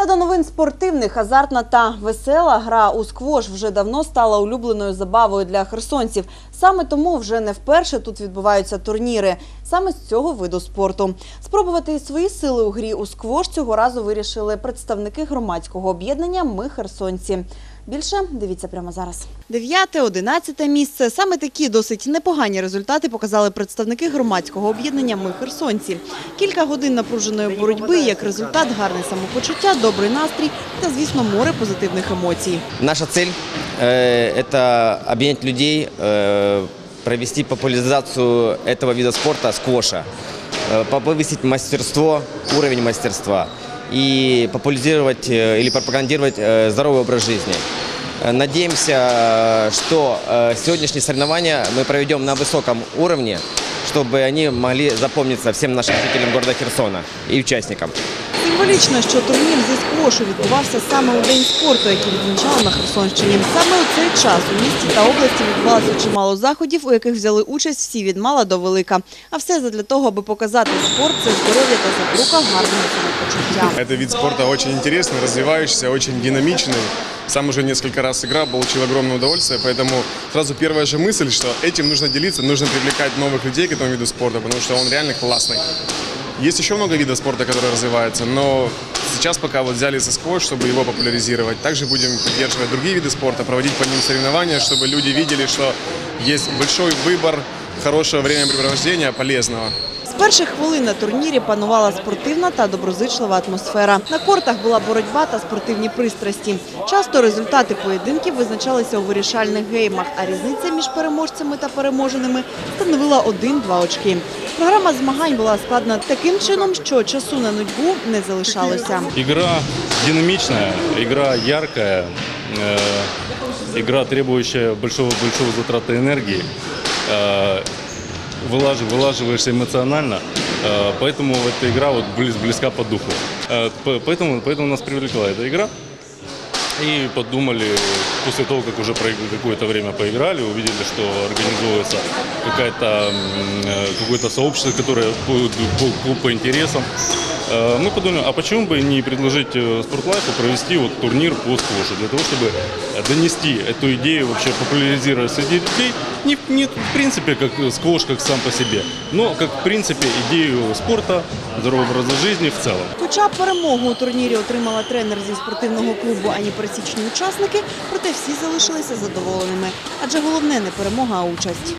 Та до новин спортивних азартна та весела гра у сквош вже давно стала улюбленою забавою для херсонців. Саме тому вже не вперше тут відбуваються турніри саме з цього виду спорту. Спробувати свої сили у грі у сквош цього разу вирішили представники громадського об'єднання Ми херсонці. Більше дивіться прямо зараз. Дев'яте, одинадцяте місце. Саме такі досить непогані результати показали представники громадського об'єднання Ми херсонці. Кілька годин напруженої боротьби, як результат, гарне самопочуття, добрий настрій та, звісно, море позитивних емоцій. Наша цель э, это объединять людей, э, провести популяризацию этого вида спорта сквоша, э, Повысить мастерство, уровень мастерства и популяризировать э, или пропагандировать э, здоровый образ жизни. Э, Надеемся, э, что э, сегодняшние соревнования мы проведем на высоком уровне, чтобы они могли запомниться всем нашим жителям города Херсона и участникам. Символічно, що турнір зі сквошу відбувався саме у день спорту, який відзначали на Херсонщині. Саме у цей час у місті та області відбувалося чимало заходів, у яких взяли участь всі від мала до велика. А все задля того, аби показати спорт це здоров'я та запорука гарного самопочуття. Это вид спорта очень интересный, развивающийся, очень динамичный. Сам уже несколько раз играл, получил огромное удовольствие, поэтому сразу первая же мысль, что этим нужно делиться, нужно привлекать новых людей к этому виду спорта, потому что он реально классный. Есть еще много видов спорта, которые развиваются, но сейчас пока вот взяли за сквош, чтобы его популяризировать. Также будем поддерживать другие виды спорта, проводить по ним соревнования, чтобы люди видели, что есть большой выбор хорошего времяпрепровождения, полезного. З перших хвилин на турнірі панувала спортивна та доброзичлива атмосфера. На кортах була боротьба та спортивні пристрасті. Часто результати поєдинків визначалися у вирішальних геймах, а різниця між переможцями та переможеними становила 1-2 очки. Програма змагань була складена таким чином, що часу на нудьгу не залишалося. Игра динамичная, игра яркая, э, игра, требующая большого, большого затрата энергии. Э, вылаж- вылаживаешься эмоционально, э, поэтому эта игра вот близ, близка по духу. Э, по- поэтому, поэтому нас привлекла эта игра. И подумали, после того, как уже какое-то время поиграли, увидели, что организовывается э, какое-то сообщество, которое по- по интересам. Э, Мы подумали, а почему бы не предложить э, Спортлайфу провести вот турнир по сквошу, для того, чтобы э, донести эту идею, вообще популяризировать среди людей, не, не в принципе как э, сквош как сам по себе, но как в принципе идею спорта, здорового образа жизни в целом. Хоча перемогу у турнірі отримала тренер зі спортивного клубу, ані пересічні учасники, проте всі залишилися задоволеними. Адже головне не перемога, а участь.